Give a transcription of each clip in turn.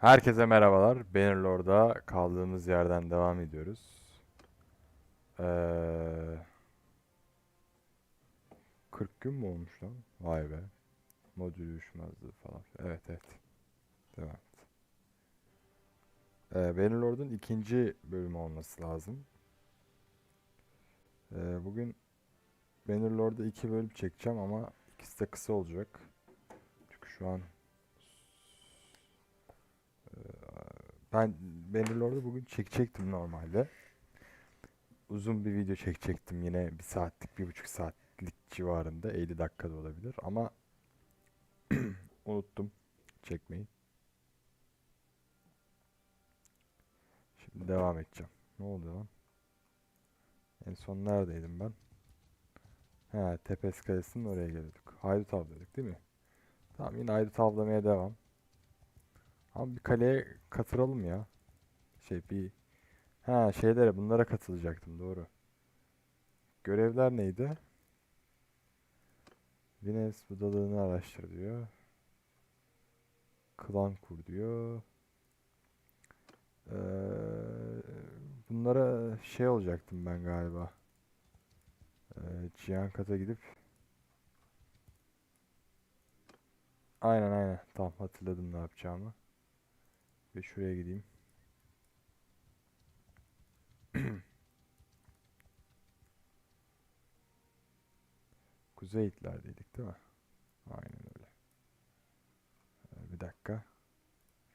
Herkese merhabalar. Bannerlord'da kaldığımız yerden devam ediyoruz. Ee, 40 gün mü olmuş lan? Vay be. Modül uyuşmazlığı falan. Evet evet. Devam. Ee, Bannerlord'un ikinci bölümü olması lazım. Ee, bugün Bannerlord'da iki bölüm çekeceğim ama ikisi de kısa olacak. Çünkü şu an Ben Bannerlord'u bugün çekecektim normalde. Uzun bir video çekecektim yine bir saatlik, bir buçuk saatlik civarında 50 dakikada olabilir ama unuttum çekmeyi. Şimdi devam edeceğim. Ne oluyor lan? En son neredeydim ben? He, Tepes Kalesi'nin oraya geliyorduk. Haydut avlıyorduk değil mi? Tamam yine haydut avlamaya devam. Ama bir kaleye katıralım ya. Şey bir ha şeylere bunlara katılacaktım doğru. Görevler neydi? Vines budalığını araştır diyor. Klan kur diyor. Ee, bunlara şey olacaktım ben galiba. Ee, Cihan Kat'a gidip Aynen aynen. Tamam hatırladım ne yapacağımı. Ve şuraya gideyim. Kuzey itlerdeydik değil mi? Aynen öyle. Ee, bir dakika.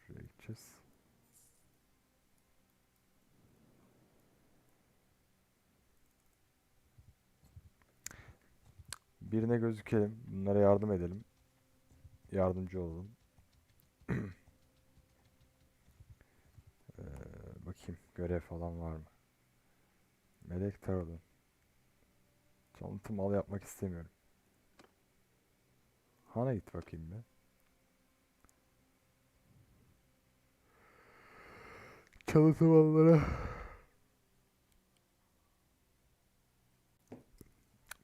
Şuraya gideceğiz. Birine gözükelim. Bunlara yardım edelim. Yardımcı olalım. Ee, bakayım görev falan var mı? Melek Taral'ın. Çalıntı mal yapmak istemiyorum. Han'a git bakayım be. Çalıntı mallara.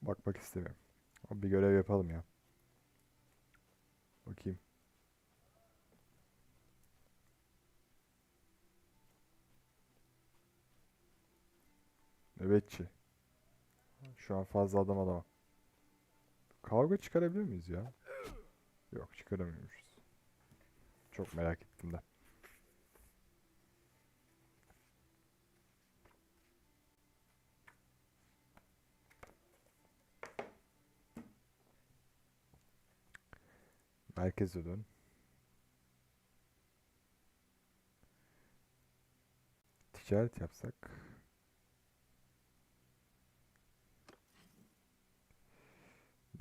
Bakmak istemiyorum. Bir görev yapalım ya. Bakayım. Nöbetçi. Şu an fazla adam alamam. Kavga çıkarabilir miyiz ya? Yok çıkaramıyormuşuz. Çok merak ettim de. Merkeze dön. Ticaret yapsak.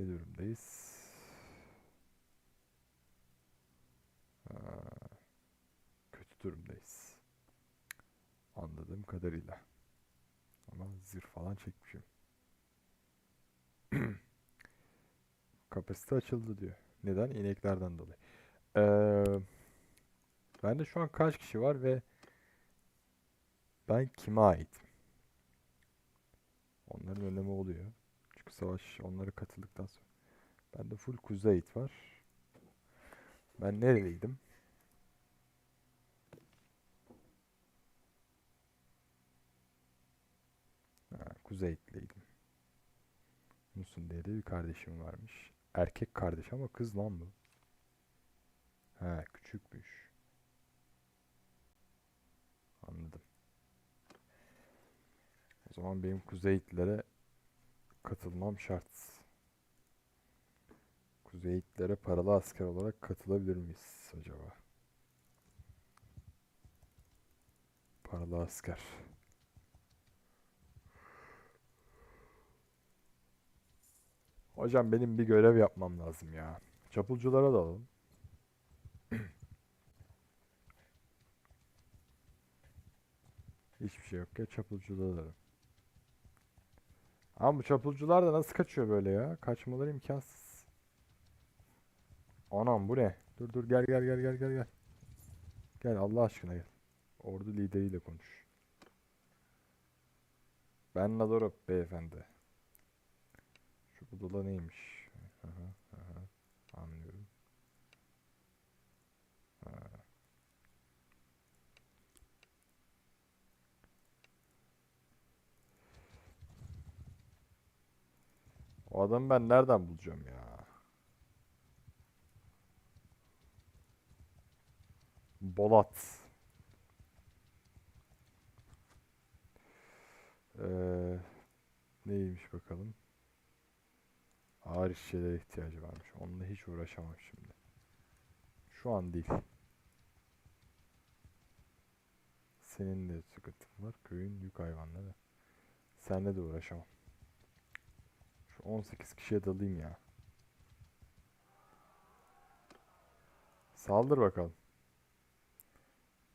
Ne durumdayız? Aa, kötü durumdayız. Anladığım kadarıyla. Ama zırh falan çekmişim. Kapasite açıldı diyor. Neden? İneklerden dolayı. Ee, bende şu an kaç kişi var ve ben kime ait? Onların önemi oluyor. Savaş onlara katıldıktan sonra. Bende full kuzey ait var. Ben nereliydim? Ha, kuzey itliydim. Musun diye de bir kardeşim varmış. Erkek kardeş ama kız lan bu. He küçükmüş. Anladım. O zaman benim kuzeyitlere katılmam şart. Kuzeyitlere paralı asker olarak katılabilir miyiz acaba? Paralı asker. Hocam benim bir görev yapmam lazım ya. Çapulculara da alalım. Hiçbir şey yok ya çapulculara da. Ama bu çapulcular da nasıl kaçıyor böyle ya? Kaçmaları imkansız. Anam bu ne? Dur dur gel gel gel gel gel gel. Gel Allah aşkına gel. Ordu lideriyle konuş. Ben Nadorop beyefendi. Şu budula neymiş? Aha, aha. Anlıyorum. Ha. Bu adamı ben nereden bulacağım ya? Bolat. Ee, neymiş bakalım. Ağır işçilere ihtiyacı varmış. Onunla hiç uğraşamam şimdi. Şu an değil. Senin de sıkıntın var. Köyün yük hayvanları. Seninle de uğraşamam. Şu 18 kişiye dalayım ya. Saldır bakalım.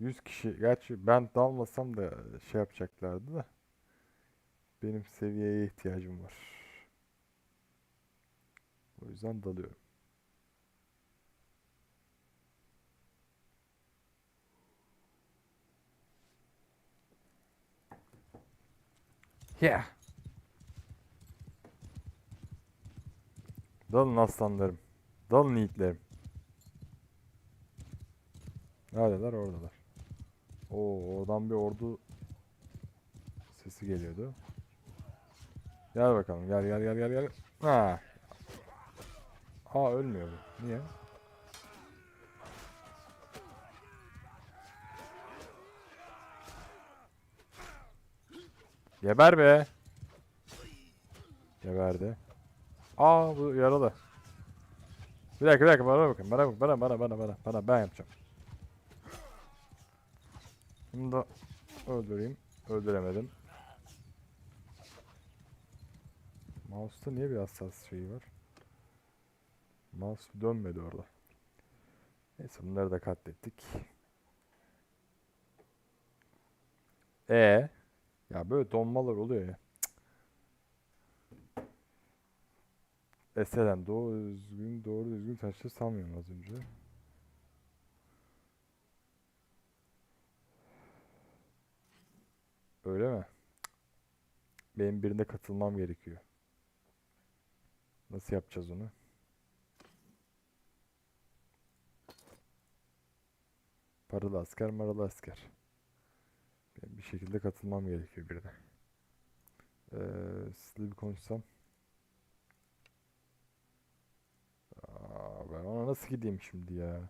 100 kişi. Gerçi ben dalmasam da şey yapacaklardı da. Benim seviyeye ihtiyacım var. O yüzden dalıyorum. Yeah. Dalın aslanlarım. Dalın yiğitlerim. Neredeler? Oradalar. Oo, oradan bir ordu sesi geliyordu. Gel bakalım. Gel gel gel gel gel. Ha. Aa ölmüyor bu. Niye? Geber be. Geberdi. Aa bu yaralı. Bir dakika bir dakika bana bakın. Bana bakın. Bana bana bana bana. Bana ben yapacağım. Bunu da öldüreyim. Öldüremedim. Mouse'da niye bir hassas şeyi var? Mouse dönmedi orada. Neyse bunları da katlettik. E ya böyle donmalar oluyor ya. Eselen doğru düzgün doğru düzgün taşlı sanmıyorum az önce. Öyle mi? Benim birine katılmam gerekiyor. Nasıl yapacağız onu? Paralı asker, maralı asker. Benim bir şekilde katılmam gerekiyor birine. Ee, sizle bir konuşsam. Aa, ben ona nasıl gideyim şimdi ya?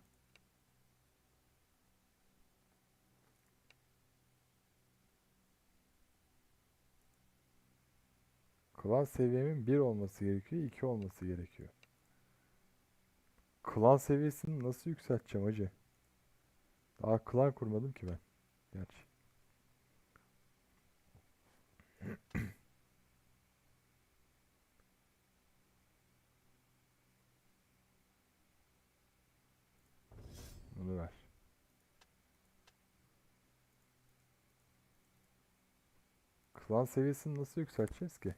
Klan seviyemin 1 olması gerekiyor, 2 olması gerekiyor. Klan seviyesini nasıl yükselteceğim acı? Daha klan kurmadım ki ben. Gerçi. Bunu ver. Klan seviyesini nasıl yükselteceğiz ki?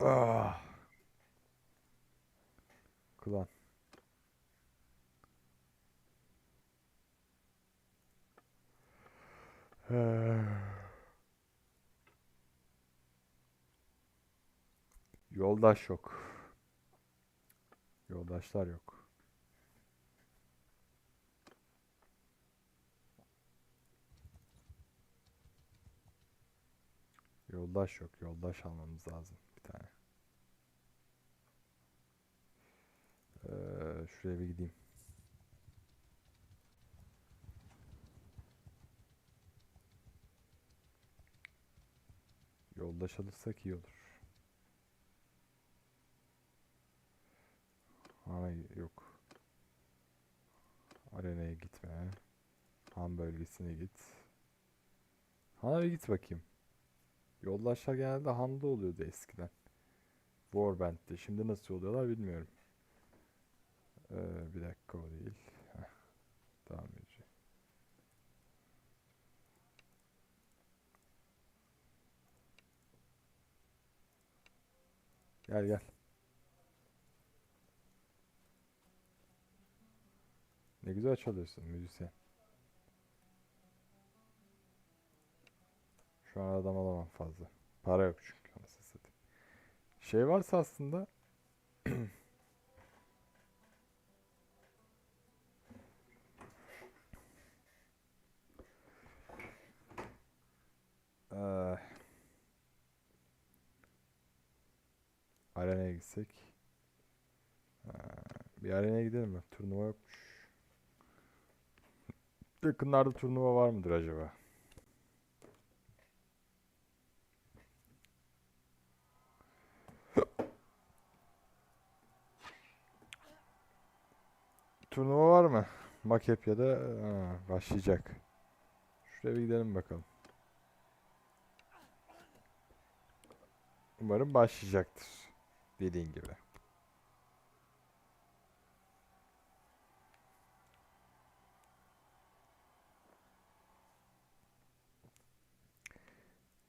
Ah. Klan. Yoldaş yok. Yoldaşlar yok. Yoldaş yok. Yoldaş almamız lazım bir tane. Ee, şuraya bir gideyim. Yoldaş alırsak iyi olur. Ana yok. Arenaya gitme. Han bölgesine git. Han'a bir git bakayım. Yoldaşlar genelde Han'da oluyordu eskiden. Warband'de. Şimdi nasıl oluyorlar bilmiyorum. Ee, bir dakika o değil. Heh, edici. Gel gel. Ne güzel çalıyorsun müzisyen. Şu an adam alamam fazla. Para yok çünkü anasını satayım. Şey varsa aslında Eee, Arenaya gitsek. Ha, bir arenaya gidelim mi? Turnuva yokmuş. Yakınlarda turnuva var mıdır acaba? Turnuva var mı? Makepya'da ha, başlayacak. Şuraya bir gidelim bakalım. Umarım başlayacaktır. Dediğin gibi.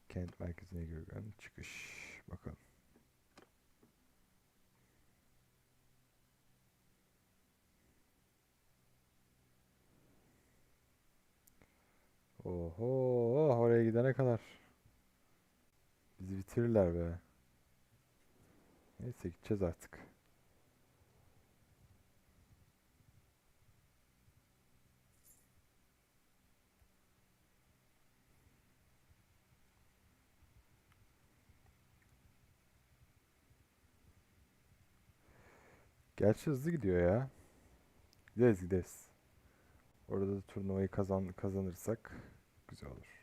Kent merkezine görülen çıkış. Bakalım. Oho, oraya gidene kadar. Bizi bitirirler be. Neyse gideceğiz artık. Gerçi hızlı gidiyor ya. Gideriz gideriz. Orada da turnuvayı kazan kazanırsak güzel olur.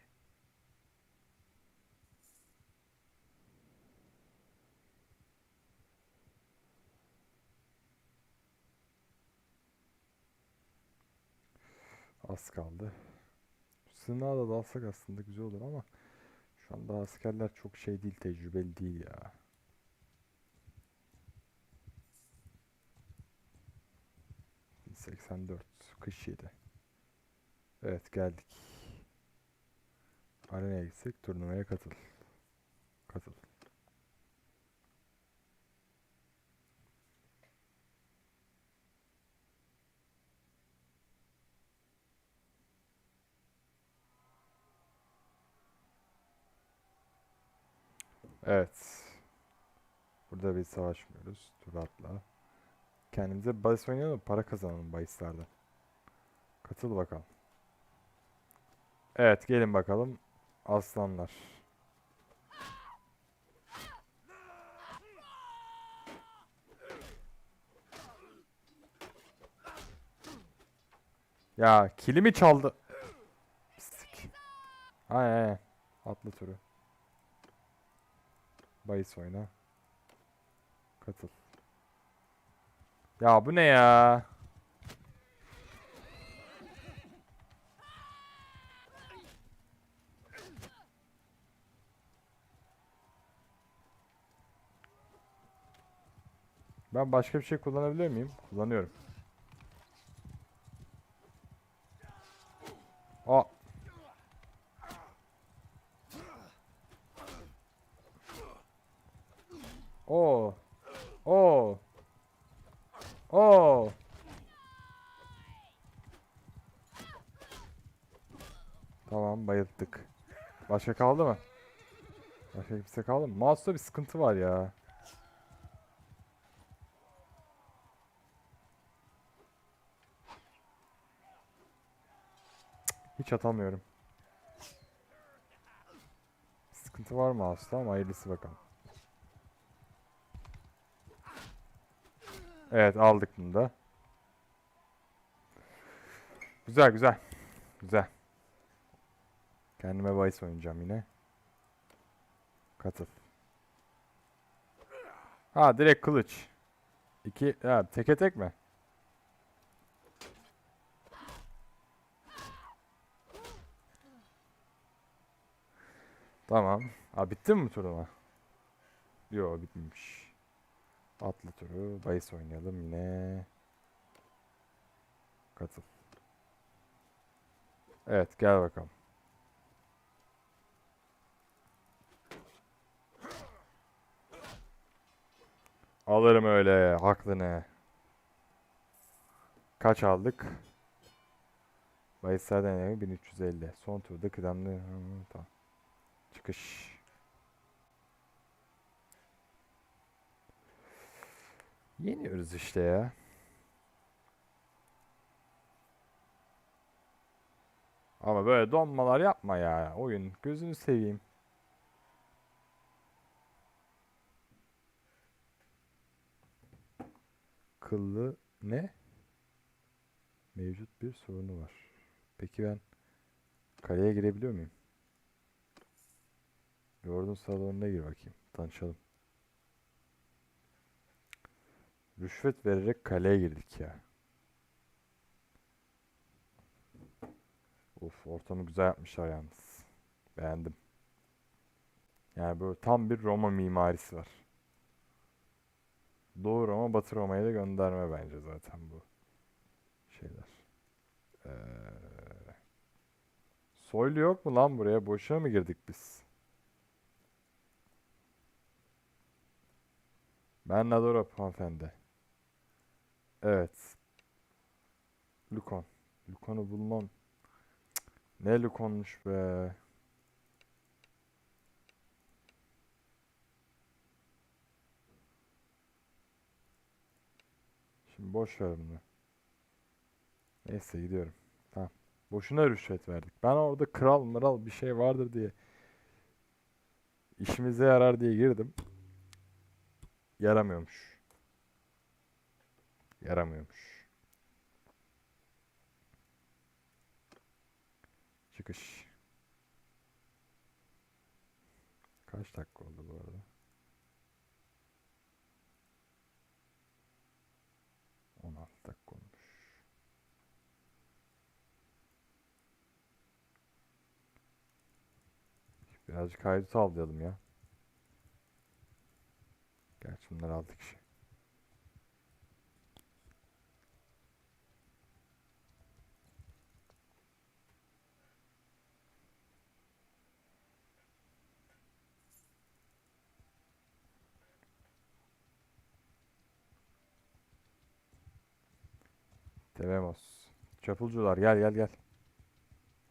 Az kaldı. Sınava da dalsak aslında güzel olur ama şu anda askerler çok şey değil, tecrübeli değil ya. ...84, kış yedi. Evet geldik. Arenaya gitsek turnuvaya katıl. Katıl. Evet. Burada bir savaşmıyoruz. Tur atla. Kendimize bahis oynayalım. Para kazanalım bahislerden. Katıl bakalım. Evet gelin bakalım. Aslanlar. Ya kilimi çaldı. Pislik. Ay ay. Atlı turu. Bayis oyna. Katıl. Ya bu ne ya? Ben başka bir şey kullanabilir miyim? Kullanıyorum. Aa. Oo. Oo. Oo. Tamam bayılttık. Başka kaldı mı? Başka kimse kaldı mı? Mouse'da bir sıkıntı var ya. Hiç atamıyorum. Sıkıntı var mı aslında ama hayırlısı bakalım. Evet aldık bunu da. Güzel güzel. Güzel. Kendime bahis oynayacağım yine. Katıl. Ha direkt kılıç. İki, ha, teke tek mi? Tamam. Ha bitti mi turnuva? Yo bitmemiş. Atlı turu. Bayis oynayalım yine. Katıl. Evet gel bakalım. Alırım öyle haklını. Kaç aldık? Bayislerden yani 1350. Son turda kıdemli. Tamam. Çıkış. Yeniyoruz işte ya. Ama böyle donmalar yapma ya. Oyun gözünü seveyim. akıllı ne? Mevcut bir sorunu var. Peki ben kaleye girebiliyor muyum? Gordon salonuna gir bakayım. Tanışalım. Rüşvet vererek kaleye girdik ya. Of ortamı güzel yapmışlar yalnız. Beğendim. Yani böyle tam bir Roma mimarisi var. Doğu Roma, Batı Roma'ya da gönderme bence zaten bu şeyler. Ee, soylu yok mu lan buraya? Boşuna mı girdik biz? Ben Nadorop hanımefendi. Evet. Lukon. Lukon'u bulmam. Ne Lukon'muş be. Şimdi boş ver bunu. Neyse gidiyorum. Tamam. Boşuna rüşvet verdik. Ben orada kral mıral bir şey vardır diye işimize yarar diye girdim. Yaramıyormuş. Yaramıyormuş. Çıkış. Kaç dakika oldu bu arada? 16 dakika olmuş. Birazcık kaydı sağlayalım ya. Gerçi bunlar 6 kişi. Devemos. Çapulcular gel gel gel.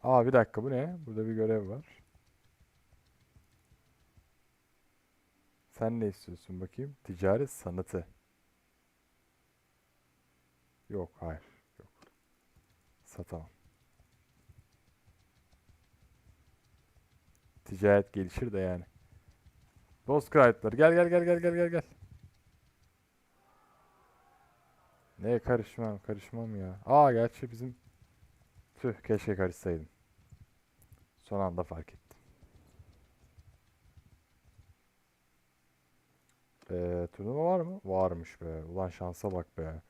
Aa bir dakika bu ne? Burada bir görev var. Sen ne istiyorsun bakayım? Ticaret sanatı. Yok hayır. Yok. Satamam. Ticaret gelişir de yani. Bozkıraytlar gel gel gel gel gel gel gel. Neye karışmam karışmam ya. Aa gerçi bizim tüh keşke karışsaydım. Son anda fark ettim. Ee, turnuva var mı? Varmış be. Ulan şansa bak be.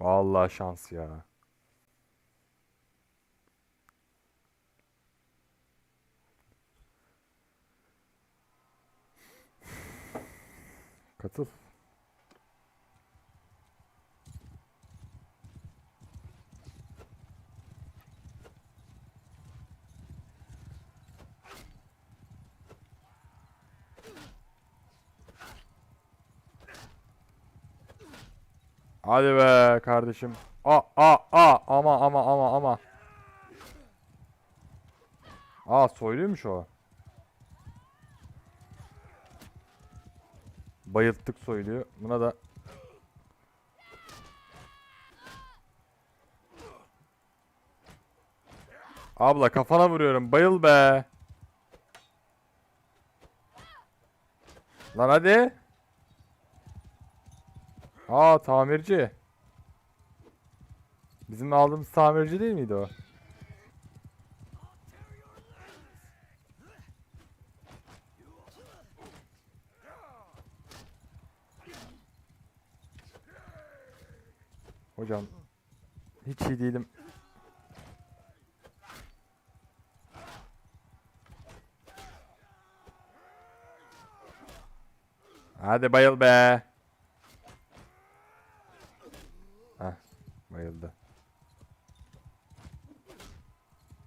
Vallahi şans ya. Katıl. Hadi be kardeşim. A a a ama ama ama ama. Aa soyluymuş o. Bayılttık soyluyu. Buna da Abla kafana vuruyorum. Bayıl be. Lan hadi. Aa tamirci. Bizim aldığımız tamirci değil miydi o? Hocam hiç iyi değilim. Hadi bayıl be. Heh, bayıldı.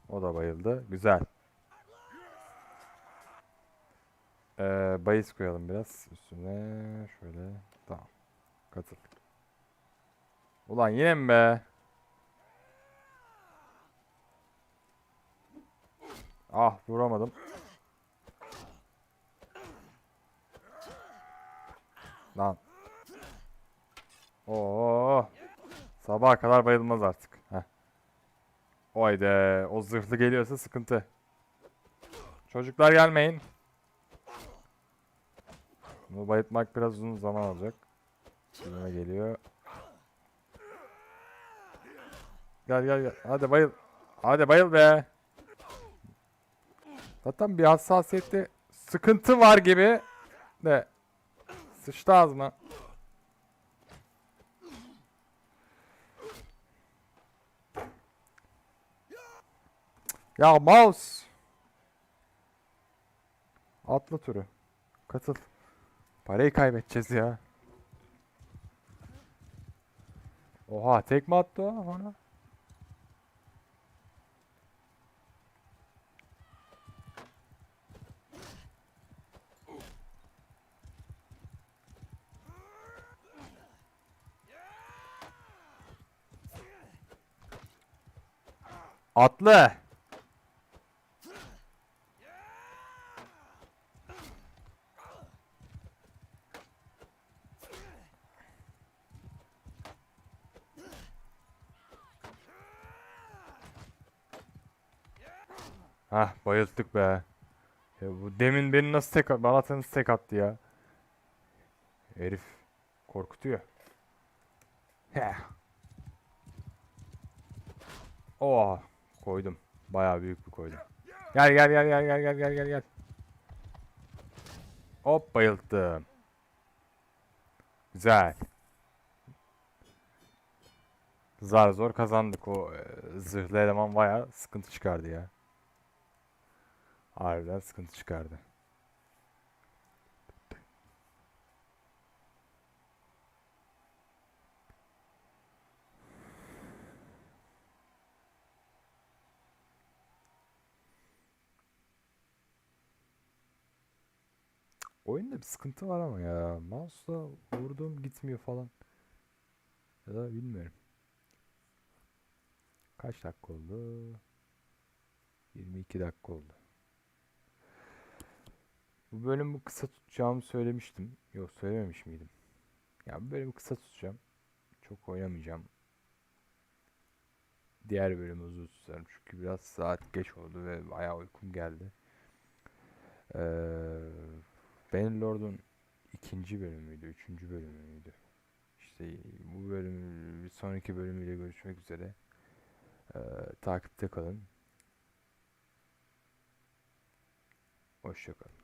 O da bayıldı. Güzel. Ee, bahis koyalım biraz üstüne. Şöyle. Tamam. Katıl. Ulan yine mi be? Ah vuramadım. Lan. Oo. Sabaha kadar bayılmaz artık. Heh. Haydi. O zırhlı geliyorsa sıkıntı. Çocuklar gelmeyin. Bunu bayıltmak biraz uzun zaman alacak. Yine geliyor. Gel gel gel. Hadi bayıl. Hadi bayıl be. Zaten bir hassasiyette sıkıntı var gibi. De. Sıçtı ağzıma. Ya mouse. Atla turu. Katıl. Parayı kaybedeceğiz ya. Oha tekme attı o ona. Atlı. Bayılttık be. Ya bu demin beni nasıl tek bana nasıl tek attı ya. Herif korkutuyor. Heh. Oh koydum. Bayağı büyük bir koydum. Gel gel gel gel gel gel gel gel gel. Hop bayılttım. Güzel. Zar zor kazandık o e, zırhlı eleman bayağı sıkıntı çıkardı ya. Harbiden sıkıntı çıkardı. Oyunda bir sıkıntı var ama ya. Mouse'la vurduğum gitmiyor falan. Ya da bilmiyorum. Kaç dakika oldu? 22 dakika oldu. Bu bölümü kısa tutacağımı söylemiştim. Yok söylememiş miydim? Ya bu bölümü kısa tutacağım. Çok oynamayacağım. Diğer bölümü uzun tutarım. Çünkü biraz saat geç oldu ve bayağı uykum geldi. Ee, Bannerlord'un ikinci bölümüydü, üçüncü bölümüydü. İşte bu bölüm, sonraki bölümüyle görüşmek üzere. Ee, takipte kalın. Hoşçakalın.